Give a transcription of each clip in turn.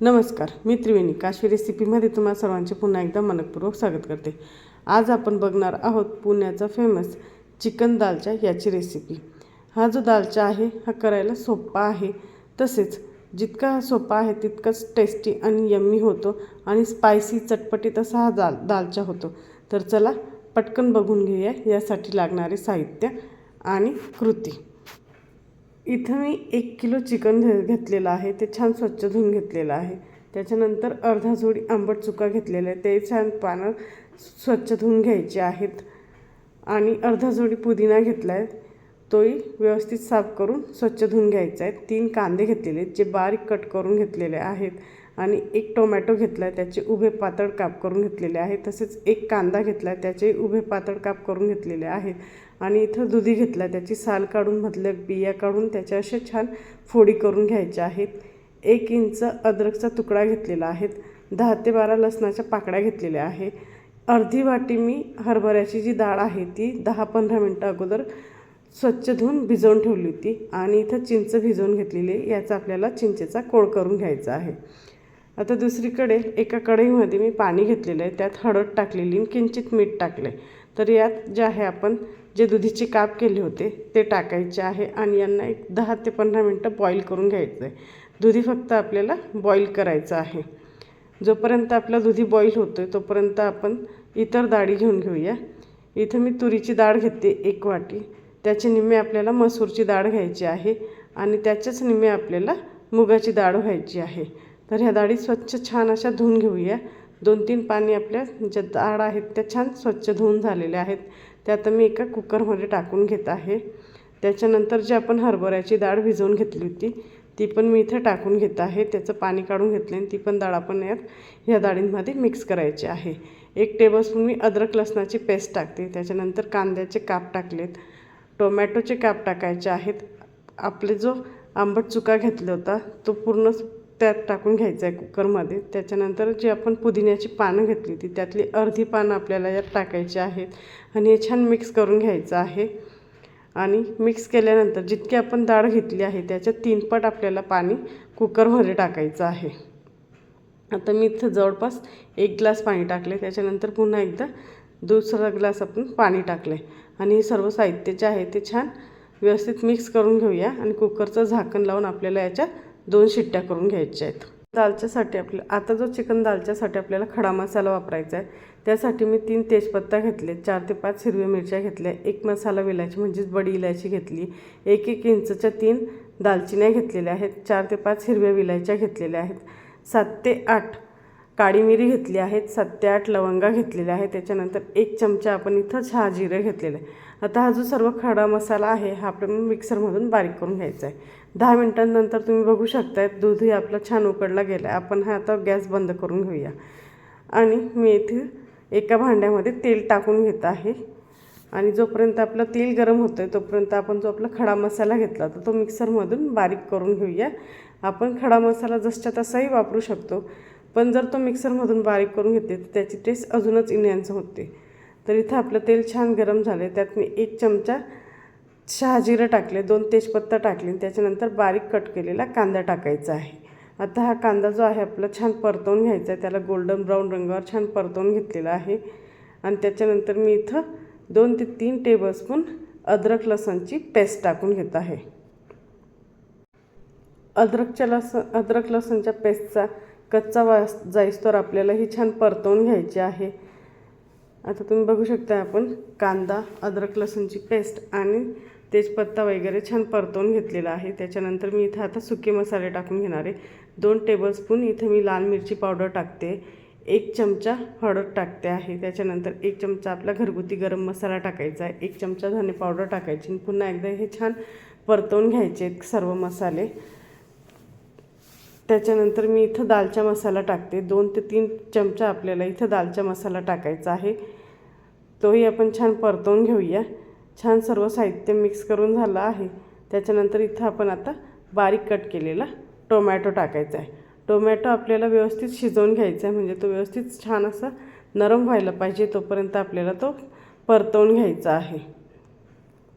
नमस्कार मी त्रिवेणी. काशी रेसिपीमध्ये तुम्हाला सर्वांचे पुन्हा एकदा मनपूर्वक स्वागत करते. आज आपण बघणार आहोत पुण्याचा फेमस चिकन दालचा याची रेसिपी हा जो दालचा आहे हा करायला सोपा आहे. तसेच जितका हा सोपा आहे तितकाच टेस्टी आणि यम्मी होतो आणि स्पायसी चटपटी तसा हा दाल दालचा होतो. तर चला पटकन बघून घेऊया यासाठी लागणारे साहित्य आणि कृती. इथं मी एक किलो चिकन घे घेतलेलं आहे. ते छान स्वच्छ धुवून घेतलेलं आहे. त्याच्यानंतर अर्धा जोडी आंबट चुका घेतलेल्या आहे ते छान पानं स्वच्छ धुवून घ्यायचे आहेत. आणि अर्धा जोडी पुदिना घेतला आहे तोही व्यवस्थित साफ करून स्वच्छ धुवून घ्यायचा आहे. तीन कांदे घेतलेले आहेत जे बारीक कट करून घेतलेले आहेत. आणि एक टोमॅटो घेतला आहे त्याचे उभे पातळ काप करून घेतलेले आहे तसेच एक कांदा घेतला आहे त्याचे उभे पातळ काप करून घेतलेले आहेत. आणि इथं दुधी घेतला त्याची साल काढून मधल्या बिया काढून त्याच्या अशा छान फोडी करून घ्यायच्या आहेत. एक इंच अद्रकचा तुकडा घेतलेला आहे. दहा ते बारा लसणाच्या पाकळ्या घेतलेल्या आहे. अर्धी वाटी मी हरभऱ्याची जी डाळ आहे ती दहा पंधरा मिनटं अगोदर स्वच्छ धुवून भिजवून ठेवली होती आणि इथं चिंच भिजवून घेतलेली याचा आपल्याला चिंचेचा कोळ करून घ्यायचा आहे. आता दुसरीकडे एका कढईमध्ये मी पाणी घेतलेलं आहे. त्यात हळद टाकलेली आणि किंचित मीठ टाकले तर यात जे आहे आपण जे दुधीचे काप केले होते ते टाकायचे आहे आणि यांना एक दहा ते पंधरा मिनटं बॉईल करून घ्यायचं आहे दुधी फक्त आपल्याला बॉईल करायचं आहे. जोपर्यंत आपला दुधी बॉईल होतो आहे तोपर्यंत आपण इतर डाळी घेऊन घेऊया. इथं मी तुरीची डाळ घेते एक वाटी. त्याचे निम्मे आपल्याला मसूरची डाळ घ्यायची आहे आणि त्याच्याच निम्मे आपल्याला मुगाची डाळ व्हायची आहे. तर ह्या डाळी स्वच्छ छान अशा धुवून घेऊया. दोन तीन पाणी आपल्या ज्या डाळ आहेत त्या छान स्वच्छ धुवून झालेल्या आहेत. त्या आता मी एका कुकरमध्ये टाकून घेत आहे. त्याच्यानंतर जी आपण हरभऱ्याची डाळ भिजवून घेतली होती ती पण मी इथं टाकून घेत आहे. त्याचं पाणी काढून घेतले आणि ती पण डाळ आपण यात ह्या डाळींमध्ये मिक्स करायची आहे. एक टेबलस्पून मी अद्रक लसणाची पेस्ट टाकते. त्याच्यानंतर कांद्याचे काप टाकलेत. टोमॅटोचे काप टाकायचे आहेत. आपले जो आंबट चुका घेतला होता तो पूर्ण त्यात टाकून घ्यायचं आहे कुकरमध्ये. त्याच्यानंतर जी आपण पुदिन्याची पानं घेतली होती त्यातली अर्धी पानं आपल्याला यात टाकायची आहेत आणि हे छान मिक्स करून घ्यायचं आहे. आणि मिक्स केल्यानंतर जितकी आपण डाळ घेतली आहे त्याच्या तीनपट आपल्याला पाणी कुकरमध्ये टाकायचं आहे. आता मी इथं जवळपास एक ग्लास पाणी टाकले त्याच्यानंतर पुन्हा एकदा दुसरा ग्लास आपण पाणी टाकले आणि हे सर्व साहित्य जे आहे ते छान व्यवस्थित मिक्स करून घेऊया आणि कुकरचं झाकण लावून आपल्याला याच्यात दोन शिट्ट्या करून घ्यायच्या आहेत. दालच्यासाठी आपल्या आता जो चिकन दालच्यासाठी आपल्याला खडा मसाला वापरायचा आहे त्यासाठी मी तीन तेजपत्ता घेतले चार ते पाच हिरव्या मिरच्या घेतल्या एक मसाला विलायची म्हणजेच बडी इलायची घेतली एक एक इंचच्या तीन दालचिन्या घेतलेल्या आहेत चार ते पाच हिरव्या विलायच्या घेतलेल्या आहेत सात ते आठ काळी मिरी घेतली आहेत सात ते आठ लवंगा घेतलेल्या आहेत. त्याच्यानंतर एक चमचा आपण इथं चहा जिरे घेतलेलं आहे. आता हा जो सर्व खडा मसाला आहे हा आपण मिक्सरमधून बारीक करून घ्यायचा आहे. दहा मिनटांनंतर तुम्ही बघू शकताय दूधही आपला छान उकडला गेला आहे आपण हा आता गॅस बंद करून घेऊया. आणि मी इथे एका भांड्यामध्ये तेल टाकून घेत आहे. आणि जोपर्यंत आपलं तेल गरम होतं आहे तोपर्यंत आपण जो आपला खडा मसाला घेतला तर तो मिक्सरमधून बारीक करून घेऊया. आपण खडा मसाला जसच्या तसाही वापरू शकतो. पण जर तो मिक्सरमधून बारीक करून घेते तर त्याची टेस्ट अजूनच इन्हॅन्स होते. तर इथं आपलं तेल छान गरम झाले त्यात मी एक चमचा शहाजिरं टाकले दोन तेजपत्ता टाकले त्याच्यानंतर बारीक कट केलेला कांदा टाकायचा आहे. आता हा कांदा जो आहे आपला छान परतवून घ्यायचा आहे. त्याला गोल्डन ब्राऊन रंगावर छान परतवून घेतलेला आहे. आणि त्याच्यानंतर मी इथं दोन ते तीन टेबलस्पून अद्रक लसणची पेस्ट टाकून घेत आहे. अद्रकच्या लसण अद्रक लसणच्या पेस्टचा कच्चा वास जाईस्तोवर आपल्याला ही छान परतवून घ्यायची आहे. आता तुम्ही बघू शकता आपण कांदा अद्रक लसूणची पेस्ट आणि तेजपत्ता वगैरे छान परतवून घेतलेला आहे. त्याच्यानंतर मी इथं आता सुके मसाले टाकून घेणार आहे. दोन टेबलस्पून इथं मी लाल मिरची पावडर टाकते. एक चमचा हळद टाकते आहे. त्याच्यानंतर एक चमचा आपला घरगुती गरम मसाला टाकायचा आहे. एक चमचा धने पावडर टाकायची आणि पुन्हा एकदा हे छान परतवून घ्यायचे सर्व मसाले. त्याच्यानंतर मी इथं दालचा मसाला टाकते. दोन ते तीन चमचा आपल्याला इथं दालचा मसाला टाकायचा आहे. तोही आपण छान परतवून घेऊया. छान सर्व साहित्य मिक्स करून झालं आहे. त्याच्यानंतर इथं आपण आता बारीक कट केलेला टोमॅटो टाकायचा आहे. टोमॅटो आपल्याला व्यवस्थित शिजवून घ्यायचा आहे. म्हणजे तो व्यवस्थित छान असा नरम व्हायला पाहिजे तोपर्यंत आपल्याला तो परतवून घ्यायचा आहे.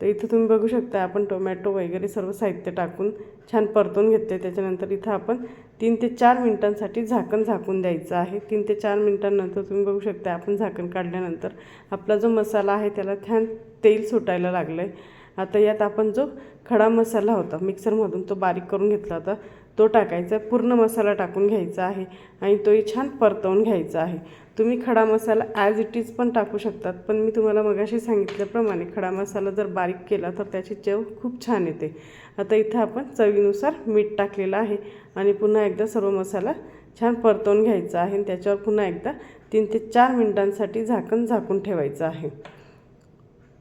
तर इथं तुम्ही बघू शकता आपण टोमॅटो वगैरे सर्व साहित्य टाकून छान परतून घेतले. त्याच्यानंतर इथं आपण तीन ते चार मिनटांसाठी झाकण झाकून द्यायचं आहे. तीन ते चार मिनटांनंतर तुम्ही बघू शकता आपण झाकण काढल्यानंतर आपला जो मसाला आहे त्याला छान तेल सुटायला लागलं आहे आता यात आपण जो खडा मसाला होता मिक्सरमधून तो बारीक करून घेतला होता तो टाकायचा पूर्ण मसाला टाकून घ्यायचा आहे आणि तोही छान परतवून घ्यायचा आहे. तुम्ही खडा मसाला ॲज इट इज पण टाकू शकतात पण मी तुम्हाला मगाशी सांगितल्याप्रमाणे खडा मसाला जर बारीक केला तर त्याची चव खूप छान येते. आता इथं आपण चवीनुसार मीठ टाकलेलं आहे आणि पुन्हा एकदा सर्व मसाला छान परतवून घ्यायचा आहे आणि त्याच्यावर पुन्हा एकदा तीन ते चार मिनिटांसाठी झाकण झाकून ठेवायचं आहे.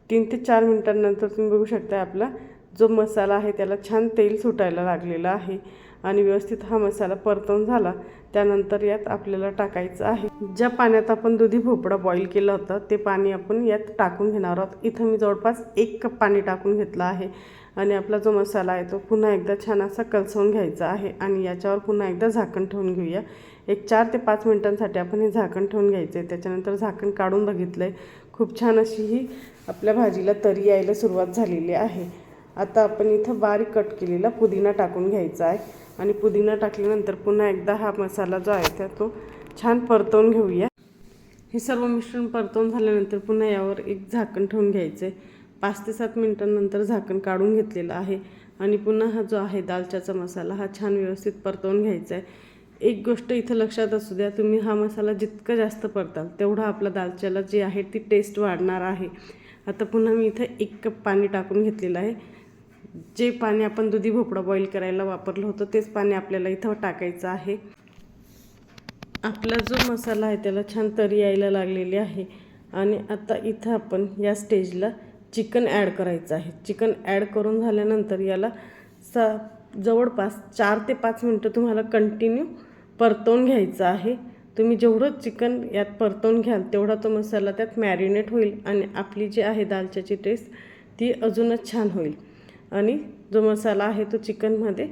तीन ते चार मिनिटांनंतर तुम्ही बघू शकता आपला जो मसाला आहे त्याला छान तेल सुटायला लागलेलं आहे. आणि व्यवस्थित हा मसाला परतून झाला. त्यानंतर यात आपल्याला टाकायचं आहे. ज्या पाण्यात आपण दुधी भोपळा बॉईल केलं होतं ते पाणी आपण यात टाकून घेणार आहोत. इथं मी जवळपास एक कप पाणी टाकून घेतलं आहे. आणि आपला जो मसाला आहे तो पुन्हा एकदा छान असा कलसवून घ्यायचा आहे. आणि याच्यावर पुन्हा एकदा झाकण ठेवून घेऊया. एक चार ते पाच मिनटांसाठी आपण हे झाकण ठेवून घ्यायचं आहे त्याच्यानंतर झाकण काढून बघितलं आहे खूप छान अशी ही आपल्या भाजीला तरी यायला सुरुवात झालेली आहे. आता आपण इथं बारीक कट केलेला पुदिना टाकून घ्यायचा आहे. आणि पुदिना टाकल्यानंतर पुन्हा एकदा हा मसाला जो आहे त्या तो छान परतवून घेऊया. हे सर्व मिश्रण परतवून झाल्यानंतर पुन्हा यावर एक झाकण ठेवून घ्यायचं आहे. पाच ते सात मिनटांनंतर झाकण काढून घेतलेलं आहे. आणि पुन्हा हा जो आहे दालच्याचा मसाला हा छान व्यवस्थित परतवून घ्यायचा आहे. एक गोष्ट इथं लक्षात असू द्या तुम्ही हा मसाला जितका जास्त परताल तेवढा आपला दालच्याला जी आहे ती टेस्ट वाढणार आहे. आता पुन्हा मी इथं एक कप पाणी टाकून घेतलेलं आहे. जे पाणी आपण दुधी भोपळा बॉईल करायला वापरलं होतं तेच पाणी आपल्याला इथं टाकायचं आहे. आपला जो मसाला आहे त्याला छान तरी यायला लागलेली आहे. आणि आता इथं आपण या स्टेजला चिकन ॲड करायचं आहे. चिकन ॲड करून झाल्यानंतर याला सा जवळपास चार ते पाच मिनटं तुम्हाला कंटिन्यू परतवून घ्यायचं आहे. तुम्ही जेवढं चिकन यात परतवून घ्याल तेवढा तो मसाला त्यात मॅरिनेट होईल आणि आपली जी आहे दालच्याची टेस्ट ती अजूनच छान होईल. आणि जो मसाला आहे तो चिकनमध्ये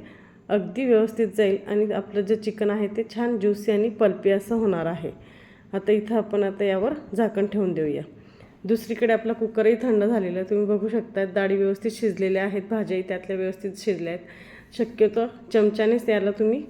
अगदी व्यवस्थित जाईल आणि आपलं जे चिकन आहे ते छान ज्युसी आणि पल्पी असं होणार आहे. आता इथं आपण आता यावर झाकण ठेवून देऊया. दुसरीकडे आपला कुकरही थंड झालेला आहे. तुम्ही बघू शकता डाळी व्यवस्थित शिजलेल्या आहेत भाज्याही त्यातल्या व्यवस्थित शिजल्या आहेत. शक्यतो चमच्यानेच याला तुम्ही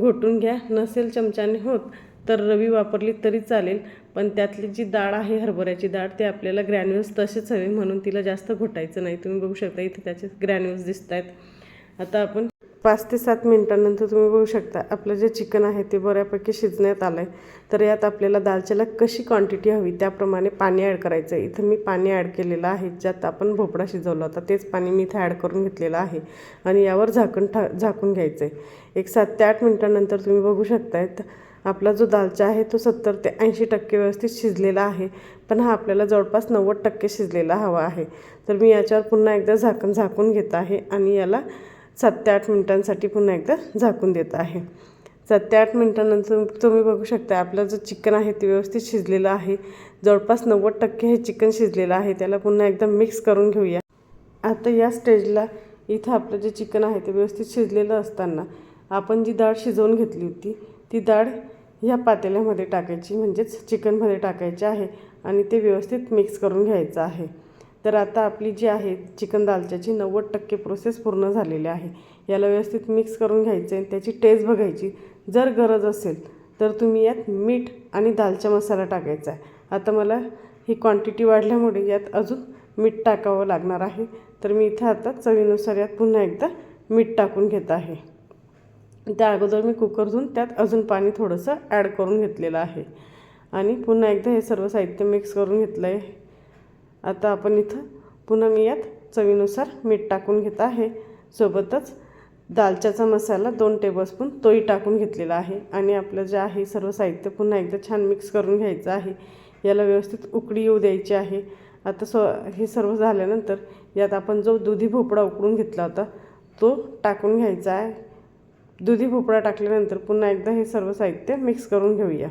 घोटून घ्या. नसेल चमच्याने होत तर रवी वापरली तरी चालेल पण त्यातली जी डाळ आहे हरभऱ्याची डाळ ते आपल्याला ग्रॅन्युअल्स तसेच हवे म्हणून तिला जास्त घोटायचं नाही. तुम्ही बघू शकता इथे त्याचे ग्रॅन्युअल्स दिसत आहेत आता आपण पाच ते सात मिनटानंतर तुम्ही बघू शकता आपलं जे चिकन आहे ते बऱ्यापैकी शिजण्यात आलं आहे तर यात आपल्याला दालच्याला कशी क्वांटिटी हवी त्याप्रमाणे पाणी ॲड करायचं आहे इथं मी पाणी ॲड केलेलं आहे ज्यात आपण भोपळा शिजवला होता तेच पाणी मी इथं ॲड करून घेतलेलं आहे. आणि यावर झाकण ठा झाकून घ्यायचं आहे एक सात ते आठ मिनटानंतर तुम्ही बघू शकतायत आपला जो दालचा आहे तो सत्तर ते ऐंशी टक्के व्यवस्थित शिजलेला आहे पण हा आपल्याला जवळपास नव्वद टक्के शिजलेला हवा आहे. तर मी याच्यावर पुन्हा एकदा झाकण झाकून घेत आहे आणि याला सात ते आठ मिनटांसाठी पुन्हा एकदा झाकून देत आहे. सात ते आठ मिनटानंतर तुम्ही बघू शकता आपलं जो चिकन आहे ते व्यवस्थित शिजलेलं आहे. जवळपास नव्वद टक्के हे चिकन शिजलेलं आहे. त्याला पुन्हा एकदा मिक्स करून घेऊया. आता या स्टेजला इथं आपलं जे चिकन आहे ते व्यवस्थित शिजलेलं असताना आपण जी डाळ शिजवून घेतली होती ती डाळ ह्या पातेल्यामध्ये टाकायची म्हणजेच चिकनमध्ये टाकायची आहे आणि ते व्यवस्थित मिक्स करून घ्यायचं आहे. तर आता आपली जी आहे चिकन दालच्याची नव्वद टक्के प्रोसेस पूर्ण झालेली आहे. याला व्यवस्थित मिक्स करून घ्यायचं आहे त्याची टेस्ट बघायची. जर गरज असेल तर तुम्ही यात मीठ आणि दालचा मसाला टाकायचा आहे. आता मला ही क्वांटिटी वाढल्यामुळे यात अजून मीठ टाकावं लागणार आहे. तर मी इथं आता चवीनुसार यात पुन्हा एकदा मीठ टाकून घेत आहे. त्या अगोदर मी कुकर धुवून त्यात अजून पाणी थोडंसं ॲड करून घेतलेलं आहे. आणि पुन्हा एकदा हे सर्व साहित्य मिक्स करून घेतलं आहे आता आपण इथं पुन्हा मी यात चवीनुसार मीठ टाकून घेत आहे. सोबतच दालच्याचा मसाला दोन टेबलस्पून तोही टाकून घेतलेला आहे. आणि आपलं जे आहे सर्व साहित्य पुन्हा एकदा छान मिक्स करून घ्यायचं आहे. याला व्यवस्थित उकडी येऊ द्यायची आहे. आता स्व हे सर्व झाल्यानंतर यात आपण जो दुधी भोपळा उकडून घेतला होता तो टाकून घ्यायचा आहे. दुधी भोपळा टाकल्यानंतर पुन्हा एकदा हे सर्व साहित्य मिक्स करून घेऊया.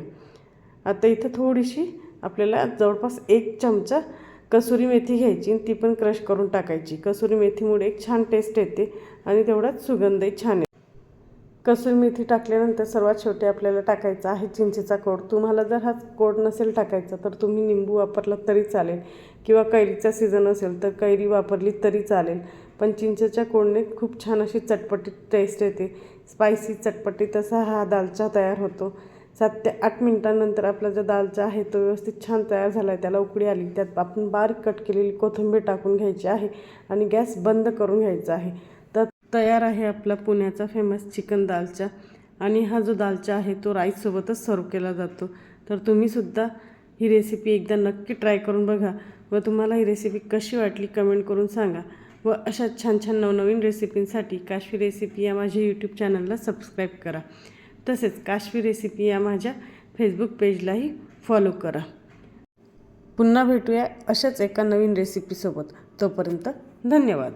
आता इथं थोडीशी आपल्याला जवळपास एक चमचा कसुरी मेथी घ्यायची आणि ती पण क्रश करून टाकायची. कसुरी मेथीमुळे एक छान टेस्ट येते आणि तेवढाच सुगंधही छान येते. कसुरी मेथी टाकल्यानंतर सर्वात शेवटी आपल्याला टाकायचा आहे चिंचेचा कोड. तुम्हाला जर हा कोड नसेल टाकायचा तर तुम्ही निंबू वापरला तरी चालेल. किंवा कैरीचा सीझन असेल तर कैरी वापरली तरी चालेल. पण चिंचेच्या कोडने खूप छान अशी चटपटीत टेस्ट येते. स्पायसी चटपटी तसा हा दालचा तयार होतो. सात ते आठ मिनटानंतर आपला जो दालचा आहे तो व्यवस्थित छान तयार झाला आहे त्याला उकळी आली. त्यात आपण बारीक कट केलेली कोथिंबीर टाकून घ्यायची आहे आणि गॅस बंद करून घ्यायचा आहे. तर तयार आहे आपला पुण्याचा फेमस चिकन दालचा. आणि हा जो दालचा आहे तो राईससोबतच सर्व केला जातो. तर तुम्हीसुद्धा ही रेसिपी एकदा नक्की ट्राय करून बघा व तुम्हाला ही रेसिपी कशी वाटली कमेंट करून सांगा. व अशा छान छान नवनवीन रेसिपींसाठी काशवी रेसिपी या माझ्या यूट्यूब चॅनलला सबस्क्राईब करा. तसेच काश्मीर रेसिपी या माझ्या फेसबुक पेजलाही फॉलो करा. पुन्हा भेटूया अशाच एका नवीन रेसिपीसोबत तोपर्यंत धन्यवाद.